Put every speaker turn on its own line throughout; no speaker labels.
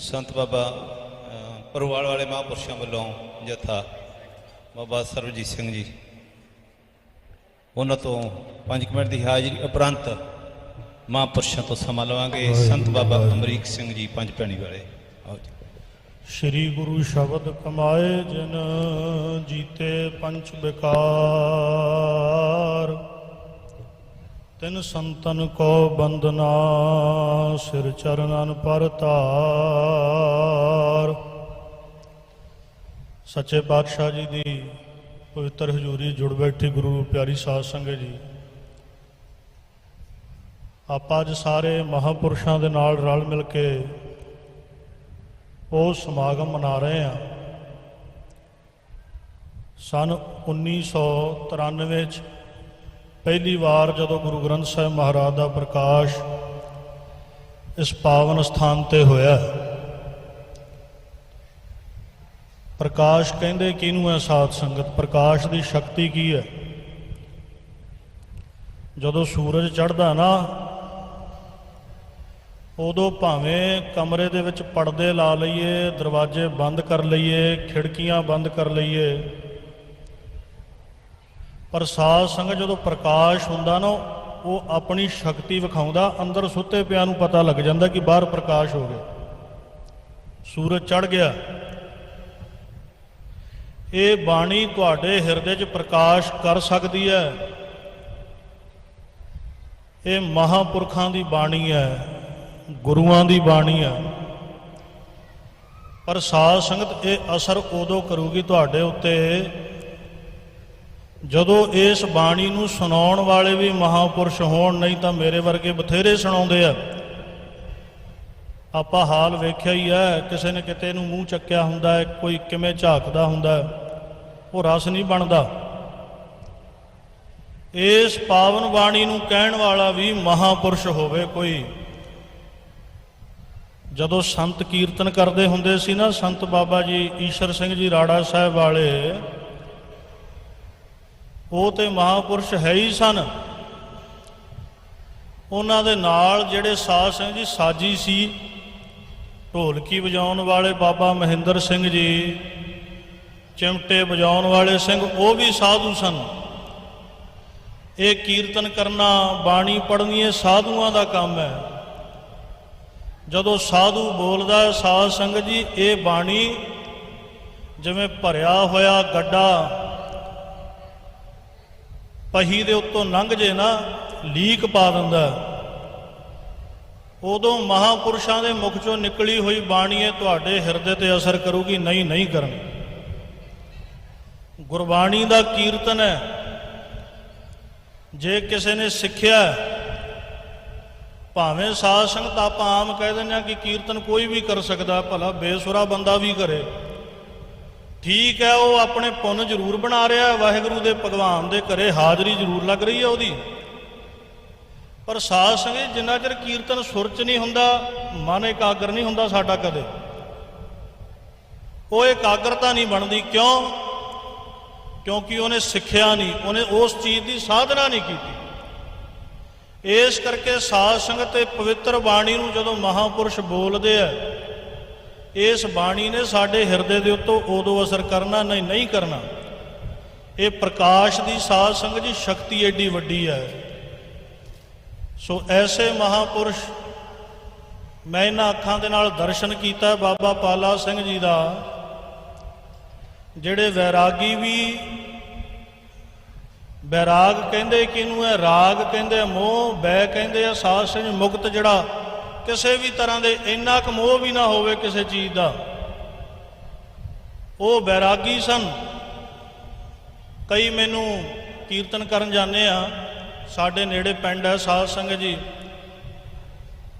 ਸੰਤ ਬਾਬਾ ਪਰਵਾਲ ਵਾਲੇ ਮਹਾਂਪੁਰਸ਼ਾਂ ਵੱਲੋਂ ਜਥਾ ਬਾਬਾ ਸਰਵਜੀਤ ਸਿੰਘ ਜੀ। ਉਹਨਾਂ ਤੋਂ 5 ਮਿੰਟ ਦੀ ਹਾਜ਼ਰੀ ਉਪਰੰਤ ਮਹਾਂਪੁਰਸ਼ਾਂ ਤੋਂ ਸਮਾਂ ਲਵਾਂਗੇ। ਸੰਤ ਬਾਬਾ ਅਮਰੀਕ ਸਿੰਘ ਜੀ ਪੰਜ ਪੈਣੀ ਵਾਲੇ। ਆਓ ਜੀ।
ਸ੍ਰੀ ਗੁਰੂ ਸ਼ਬਦ ਕਮਾਏ ਜਿਨ ਜੀਤੇ ਪੰਚ ਵਿਕਾਰ। ਤਿਨ ਸੰਤਨ ਕੋ ਬੰਦਨਾ ਸਿਰ ਚਰਨਨ ਪਰ ਧਾਰ। ਸੱਚੇ ਪਾਤਸ਼ਾਹ ਜੀ ਦੀ ਪਵਿੱਤਰ ਹਜ਼ੂਰੀ ਜੁੜ ਬੈਠੀ ਗੁਰੂ ਪਿਆਰੀ ਸਾਧ ਸੰਗਤ ਜੀ। ਆਪਾਂ ਅੱਜ ਸਾਰੇ ਮਹਾਪੁਰਸ਼ਾਂ ਦੇ ਨਾਲ ਰਲ ਮਿਲ ਕੇ ਉਹ ਸਮਾਗਮ ਮਨਾ ਰਹੇ ਆ ਸਨ 1993 ਚ ਪਹਿਲੀ ਵਾਰ ਜਦੋਂ ਗੁਰੂ ਗ੍ਰੰਥ ਸਾਹਿਬ ਮਹਾਰਾਜ ਦਾ ਪ੍ਰਕਾਸ਼ ਇਸ ਪਾਵਨ ਸਥਾਨ ਤੇ ਹੋਇਆ ਪ੍ਰਕਾਸ਼ ਕਹਿੰਦੇ ਕਿਹਨੂੰ ਹੈ ਸਾਧ ਸੰਗਤ? ਪ੍ਰਕਾਸ਼ ਦੀ ਸ਼ਕਤੀ ਕੀ ਹੈ? ਜਦੋਂ ਸੂਰਜ ਚੜ੍ਹਦਾ ਨਾ, ਉਦੋਂ ਭਾਵੇਂ ਕਮਰੇ ਦੇ ਵਿੱਚ ਪਰਦੇ ਲਾ ਲਈਏ, ਦਰਵਾਜ਼ੇ ਬੰਦ ਕਰ ਲਈਏ, ਖਿੜਕੀਆਂ ਬੰਦ ਕਰ ਲਈਏ ਪਰ ਸਾਧ ਸੰਗਤ ਜਦੋਂ ਪ੍ਰਕਾਸ਼ ਹੁੰਦਾ ਨਾ, ਉਹ ਆਪਣੀ ਸ਼ਕਤੀ ਵਿਖਾਉਂਦਾ, ਅੰਦਰ ਸੁੱਤੇ ਪਿਆ ਨੂੰ ਪਤਾ ਲੱਗ ਜਾਂਦਾ ਕਿ ਬਾਹਰ ਪ੍ਰਕਾਸ਼ ਹੋ ਗਿਆ। ਸੂਰਜ ਚੜ ਗਿਆ। ਇਹ ਬਾਣੀ ਤੁਹਾਡੇ ਹਿਰਦੇ 'ਚ ਪ੍ਰਕਾਸ਼ ਕਰ ਸਕਦੀ ਹੈ। ਇਹ ਮਹਾਪੁਰਖਾਂ ਦੀ ਬਾਣੀ ਹੈ, ਗੁਰੂਆਂ ਦੀ ਬਾਣੀ ਹੈ। ਪਰ ਸਾਧ ਸੰਗਤ ਇਹ ਅਸਰ ਉਦੋਂ ਕਰੂਗੀ ਤੁਹਾਡੇ ਉੱਤੇ ਜਦੋਂ ਇਸ ਬਾਣੀ ਨੂੰ ਸੁਣਾਉਣ ਵਾਲੇ ਵੀ ਮਹਾਪੁਰਸ਼ ਹੋਣ, ਨਹੀਂ ਤਾਂ ਮੇਰੇ ਵਰਗੇ ਬਥੇਰੇ ਸੁਣਾਉਂਦੇ ਆ। ਆਪਾਂ ਹਾਲ ਵੇਖਿਆ ਹੀ ਹੈ, ਕਿਸੇ ਨੇ ਕਿਤੇ ਨੂੰ ਮੂੰਹ ਚੱਕਿਆ ਹੁੰਦਾ ਹੈ, ਕੋਈ ਕਿਵੇਂ ਝਾਕਦਾ ਹੁੰਦਾ ਹੈ, ਉਹ ਰਸ ਨਹੀਂ ਬਣਦਾ। ਇਸ ਪਾਵਨ ਬਾਣੀ ਨੂੰ ਕਹਿਣ ਵਾਲਾ ਵੀ ਮਹਾਪੁਰਸ਼ ਹੋਵੇ ਕੋਈ। ਜਦੋਂ ਸੰਤ ਕੀਰਤਨ ਕਰਦੇ ਹੁੰਦੇ ਸੀ ਨਾ, ਸੰਤ ਬਾਬਾ ਜੀ, ਈਸ਼ਰ ਸਿੰਘ ਜੀ ਰਾੜਾ ਸਾਹਿਬ ਵਾਲੇ ਉਹ ਤੇ ਮਹਾਪੁਰਸ਼ ਹੈ ਹੀ ਸਨ। ਉਹਨਾਂ ਦੇ ਨਾਲ ਜਿਹੜੇ ਸਾਧ ਸਿੰਘ ਜੀ ਸਾਜੀ ਸੀ, ਢੋਲਕੀ ਵਜਾਉਣ ਵਾਲੇ ਬਾਬਾ ਮਹਿੰਦਰ ਸਿੰਘ ਜੀ, ਚਿਮਟੇ ਵਜਾਉਣ ਵਾਲੇ ਸਿੰਘ, ਉਹ ਵੀ ਸਾਧੂ ਸਨ। ਇਹ ਕੀਰਤਨ ਕਰਨਾ ਬਾਣੀ ਪੜ੍ਹਨੀ ਇਹ ਸਾਧੂਆਂ ਦਾ ਕੰਮ ਹੈ। ਜਦੋਂ ਸਾਧੂ ਬੋਲਦਾ ਸਾਧ ਸੰਗਤ ਜੀ, ਇਹ ਬਾਣੀ ਜਿਵੇਂ ਭਰਿਆ ਹੋਇਆ ਗੱਡਾ ਪਹੀ ਦੇ ਉੱਤੋਂ ਲੰਘ ਜੇ ਨਾ, ਲੀਕ ਪਾ ਦਿੰਦਾ। ਉਦੋਂ ਮਹਾਪੁਰਸ਼ਾਂ ਦੇ ਮੁਖ ਚੋਂ ਨਿਕਲੀ ਹੋਈ ਬਾਣੀ ਇਹ ਤੁਹਾਡੇ ਹਿਰਦੇ ਤੇ ਅਸਰ ਕਰੂਗੀ, ਨਹੀਂ ਨਹੀਂ ਕਰਨ। ਗੁਰਬਾਣੀ ਦਾ ਕੀਰਤਨ ਹੈ। ਜੇ ਕਿਸੇ ਨੇ ਸਿੱਖਿਆ ਭਾਵੇਂ ਸਾਧ ਸੰਗਤ ਆਪਾਂ ਆਮ ਕਹਿ ਦਿੰਦੇ ਆ ਕਿ ਕੀਰਤਨ ਕੋਈ ਵੀ ਕਰ ਸਕਦਾ, ਭਲਾ ਬੇਸੁਰਾ ਬੰਦਾ ਵੀ ਕਰੇ। ਠੀਕ ਹੈ, ਉਹ ਆਪਣੇ ਪੁੰਨ ਜ਼ਰੂਰ ਬਣਾ ਰਿਹਾ ਵਾਹਿਗੁਰੂ ਦੇ ਭਗਵਾਨ ਦੇ ਘਰੇ ਹਾਜ਼ਰੀ ਜ਼ਰੂਰ ਲੱਗ ਰਹੀ ਹੈ ਉਹਦੀ। ਪਰ ਸਾਧ ਸੰਗਤ, ਜਿੰਨਾ ਚਿਰ ਕੀਰਤਨ ਸੁਰ ਚ ਨਹੀਂ ਹੁੰਦਾ, ਮਨ ਇਕਾਗਰ ਨਹੀਂ ਹੁੰਦਾ ਸਾਡਾ ਕਦੇ। ਉਹ ਇਕਾਗਰਤਾ ਨਹੀਂ ਬਣਦੀ। ਕਿਉਂ? ਕਿਉਂਕਿ ਉਹਨੇ ਸਿੱਖਿਆ ਨਹੀਂ, ਉਹਨੇ ਉਸ ਚੀਜ਼ ਦੀ ਸਾਧਨਾ ਨਹੀਂ ਕੀਤੀ। ਇਸ ਕਰਕੇ ਸਾਧ ਸੰਗਤ ਤੇ ਪਵਿੱਤਰ ਬਾਣੀ ਨੂੰ ਜਦੋਂ ਮਹਾਪੁਰਸ਼ ਬੋਲਦੇ ਆ ਇਸ ਬਾਣੀ ਨੇ ਸਾਡੇ ਹਿਰਦੇ ਦੇ ਉੱਤੋਂ ਉਦੋਂ ਅਸਰ ਕਰਨਾ ਨਹੀਂ ਨਹੀਂ ਕਰਨਾ। ਇਹ ਪ੍ਰਕਾਸ਼ ਦੀ ਸਾਧ ਸੰਗਤ ਜੀ ਸ਼ਕਤੀ ਏਡੀ ਵੱਡੀ ਹੈ। ਸੋ ਐਸੇ ਮਹਾਪੁਰਸ਼ ਮੈਂ ਇਹਨਾਂ ਅੱਖਾਂ ਦੇ ਨਾਲ ਦਰਸ਼ਨ ਕੀਤਾ ਬਾਬਾ ਪਾਲਾ ਸਿੰਘ ਜੀ ਦਾ, ਜਿਹੜੇ ਵੈਰਾਗੀ ਵੀ ਵੈਰਾਗ ਕਹਿੰਦੇ ਕਿਹਨੂੰ ਹੈ ਰਾਗ ਕਹਿੰਦੇ ਮੋਹ ਬੈ ਕਹਿੰਦੇ ਆ, ਸਾਧ ਸਿੰਘ ਮੁਕਤ ਜਿਹੜਾ ਕਿਸੇ ਵੀ ਤਰ੍ਹਾਂ ਦੇ ਇੰਨਾ ਕੁ ਮੋਹ ਵੀ ਨਾ ਹੋਵੇ ਕਿਸੇ ਚੀਜ਼ ਦਾ। ਉਹ ਬੈਰਾਗੀ ਸਨ। ਕਈ ਮੈਨੂੰ ਕੀਰਤਨ ਕਰਨ ਜਾਂਦੇ ਆ। ਸਾਡੇ ਨੇੜੇ ਪਿੰਡ ਹੈ ਸਾਧ ਸੰਗਤ ਜੀ।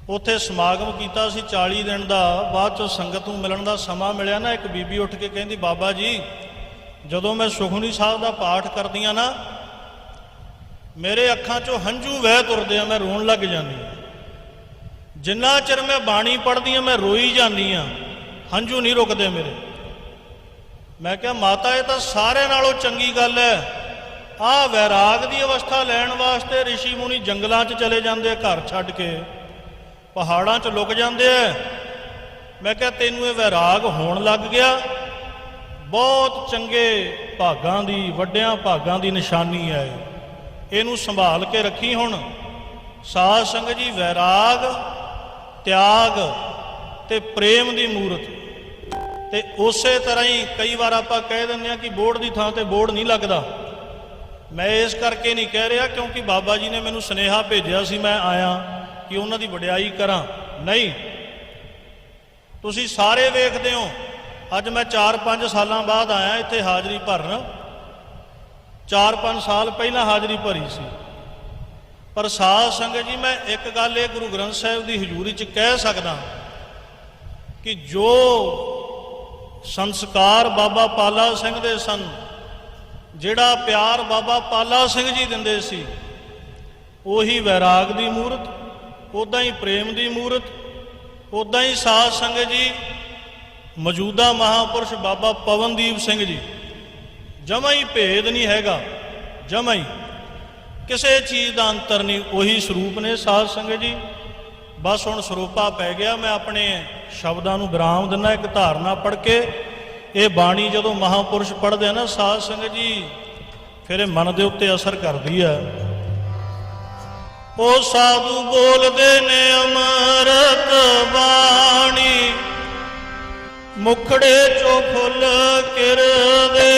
ਉੱਥੇ ਸਮਾਗਮ ਕੀਤਾ ਸੀ 40 ਦਿਨ ਦਾ। ਬਾਅਦ ਚੋਂ ਸੰਗਤ ਨੂੰ ਮਿਲਣ ਦਾ ਸਮਾਂ ਮਿਲਿਆ ਨਾ। ਇੱਕ ਬੀਬੀ ਉੱਠ ਕੇ ਕਹਿੰਦੀ, ਬਾਬਾ ਜੀ, ਜਦੋਂ ਮੈਂ ਸੁਖਮਨੀ ਸਾਹਿਬ ਦਾ ਪਾਠ ਕਰਦੀ ਕਰਦੀਆਂ ਨਾ, ਮੇਰੇ ਅੱਖਾਂ 'ਚੋਂ ਹੰਝੂ ਵਹਿ ਤੁਰਦੇ ਆ। ਮੈਂ ਰੋਣ ਲੱਗ ਜਾਂਦੀ ਹਾਂ ਜਿੰਨਾ ਚਿਰ ਮੈਂ ਬਾਣੀ ਪੜ੍ਹਦੀ ਆ ਮੈਂ ਰੋਈ ਜਾਂਦੀ ਆ ਹੰਝੂ ਨਹੀਂ ਰੁਕਦੇ ਮੇਰੇ। ਮੈਂ ਕਿਹਾ, ਮਾਤਾ, ਇਹ ਤਾਂ ਸਾਰੇ ਨਾਲੋਂ ਚੰਗੀ ਗੱਲ ਹੈ। ਆਹ ਵੈਰਾਗ ਦੀ ਅਵਸਥਾ ਲੈਣ ਵਾਸਤੇ ઋષਿ ਮੁਨੀ ਜੰਗਲਾਂ 'ਚ ਚਲੇ ਜਾਂਦੇ ਆ, ਘਰ ਛੱਡ ਕੇ। ਪਹਾੜਾਂ 'ਚ ਲੁਕ ਜਾਂਦੇ ਆ। ਮੈਂ ਕਿਹਾ, ਤੈਨੂੰ ਇਹ ਵੈਰਾਗ ਹੋਣ ਲੱਗ ਗਿਆ? ਬਹੁਤ ਚੰਗੇ ਭਾਗਾਂ ਦੀ, ਵੱਡਿਆਂ ਭਾਗਾਂ ਦੀ ਨਿਸ਼ਾਨੀ ਹੈ ਇਹਨੂੰ ਸੰਭਾਲ ਕੇ ਰੱਖੀ ਹੁਣ। ਸਾਧ ਸੰਗਤ ਜੀ, ਵੈਰਾਗ ਤਿਆਗ ਤੇ ਪ੍ਰੇਮ ਦੀ ਮੂਰਤ ਤੇ ਉਸੇ ਤਰ੍ਹਾਂ ਹੀ ਕਈ ਵਾਰ ਆਪਾਂ ਕਹਿ ਦਿੰਦੇ ਆ ਕਿ ਬੋਰਡ ਦੀ ਥਾਂ ਤੇ ਬੋਰਡ ਨਹੀਂ ਲੱਗਦਾ ਮੈਂ ਇਸ ਕਰਕੇ ਨਹੀਂ ਕਹਿ ਰਿਹਾ ਕਿਉਂਕਿ ਬਾਬਾ ਜੀ ਨੇ ਮੈਨੂੰ ਸੁਨੇਹਾ ਭੇਜਿਆ ਸੀ ਮੈਂ ਆਇਆ ਕਿ ਉਹਨਾਂ ਦੀ ਵਡਿਆਈ ਕਰਾਂ ਨਹੀਂ ਤੁਸੀਂ ਸਾਰੇ ਵੇਖਦੇ ਹੋ ਅੱਜ ਮੈਂ 4-5 ਸਾਲਾਂ ਬਾਅਦ ਆਇਆ ਇੱਥੇ ਹਾਜ਼ਰੀ ਭਰਨ 4-5 ਸਾਲ ਪਹਿਲਾਂ ਹਾਜ਼ਰੀ ਭਰੀ ਸੀ ਪਰ ਸਾਧ ਸੰਗਤ ਜੀ, ਮੈਂ ਇੱਕ ਗੱਲ ਇਹ ਗੁਰੂ ਗ੍ਰੰਥ ਸਾਹਿਬ ਦੀ ਹਜ਼ੂਰੀ 'ਚ ਕਹਿ ਸਕਦਾ ਕਿ ਜੋ ਸੰਸਕਾਰ ਬਾਬਾ ਪਾਲਾ ਸਿੰਘ ਦੇ ਸਨ, ਜਿਹੜਾ ਪਿਆਰ ਬਾਬਾ ਪਾਲਾ ਸਿੰਘ ਜੀ ਦਿੰਦੇ ਸੀ, ਉਹੀ ਵੈਰਾਗ ਦੀ ਮੂਰਤ ਉਦਾਂ ਹੀ ਪ੍ਰੇਮ ਦੀ ਮੂਰਤ ਉਦਾਂ ਹੀ ਸਾਧ ਸੰਗਤ ਜੀ, ਮੌਜੂਦਾ ਮਹਾਪੁਰਸ਼ ਬਾਬਾ ਪਵਨਦੀਪ ਸਿੰਘ ਜੀ। ਜਮਾ ਹੀ ਭੇਦ ਨਹੀਂ ਹੈਗਾ, ਜਮਾ ਹੀ। ਕਿਸੇ ਚੀਜ਼ ਦਾ ਅੰਤਰ ਨਹੀਂ, ਉਹੀ ਸਰੂਪ ਨੇ ਸਾਧ ਸੰਗਤ ਜੀ। ਬਸ ਹੁਣ ਸਰੂਪਾ ਪੈ ਗਿਆ, ਮੈਂ ਆਪਣੇ ਸ਼ਬਦਾਂ ਨੂੰ ਵਿਰਾਮ ਦਿੰਦਾ, ਇੱਕ ਧਾਰਨਾ ਪੜ੍ਹ ਕੇ। ਇਹ ਬਾਣੀ ਜਦੋਂ ਮਹਾਪੁਰਸ਼ ਪੜ੍ਹਦੇ ਆ ਨਾ, ਸਾਧ ਸੰਗਤ ਜੀ, ਫਿਰ ਇਹ ਮਨ ਦੇ ਉੱਤੇ ਅਸਰ ਕਰਦੀ ਆ। ਉਹ ਸਾਧੂ ਬੋਲਦੇ ਨੇ ਅਮਰਤ ਬਾਣੀ, ਮੁਖੜੇ ਚੋਂ ਫੁੱਲ ਕਿਰਦੇ।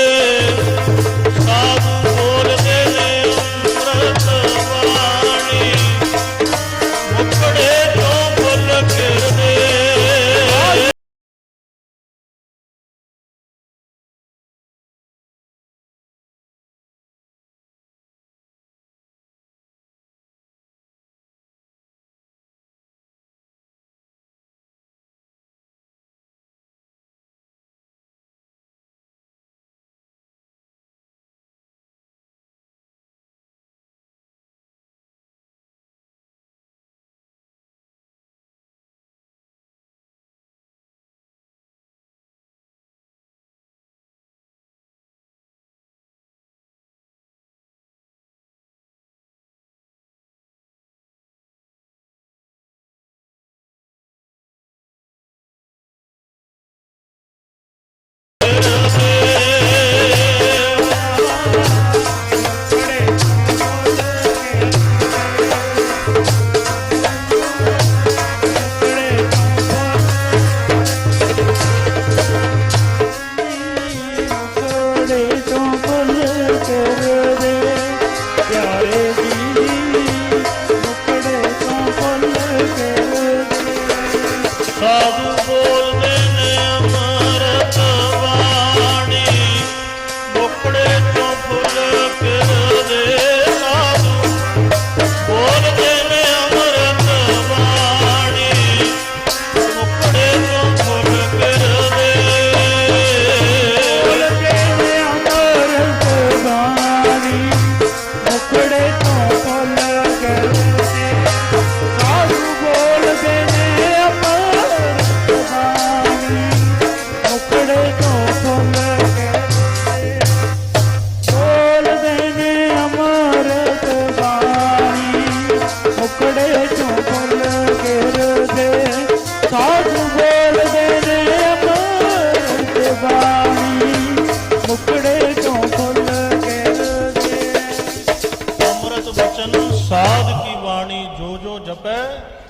ਕੀ ਜੋ ਜੋ ਜਪੈ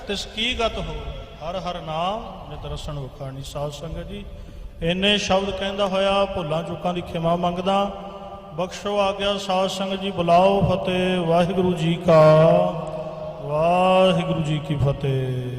ਤਿਸ ਕੀ ਗਤ ਹੋ। ਹਰ ਹਰ ਨਾਮ ਨਿਤ ਰਸਣ ਵਖਾਣੀ। ਸਾਧ ਸੰਗਤ ਜੀ, ਇੰਨੇ ਸ਼ਬਦ ਕਹਿੰਦਾ ਹੋਇਆ, ਭੁੱਲਾਂ ਚੁੱਕਾਂ ਦੀ ਖਿਮਾ ਮੰਗਦਾ। ਬਖਸ਼ੋ ਆਗਿਆ ਸਾਧ ਸੰਗਤ ਜੀ, ਬੁਲਾਓ ਫਤਿਹ। ਵਾਹਿਗੁਰੂ ਜੀ ਕਾ ਵਾਹਿਗੁਰੂ ਜੀ ਕੀ ਫਤਿਹ।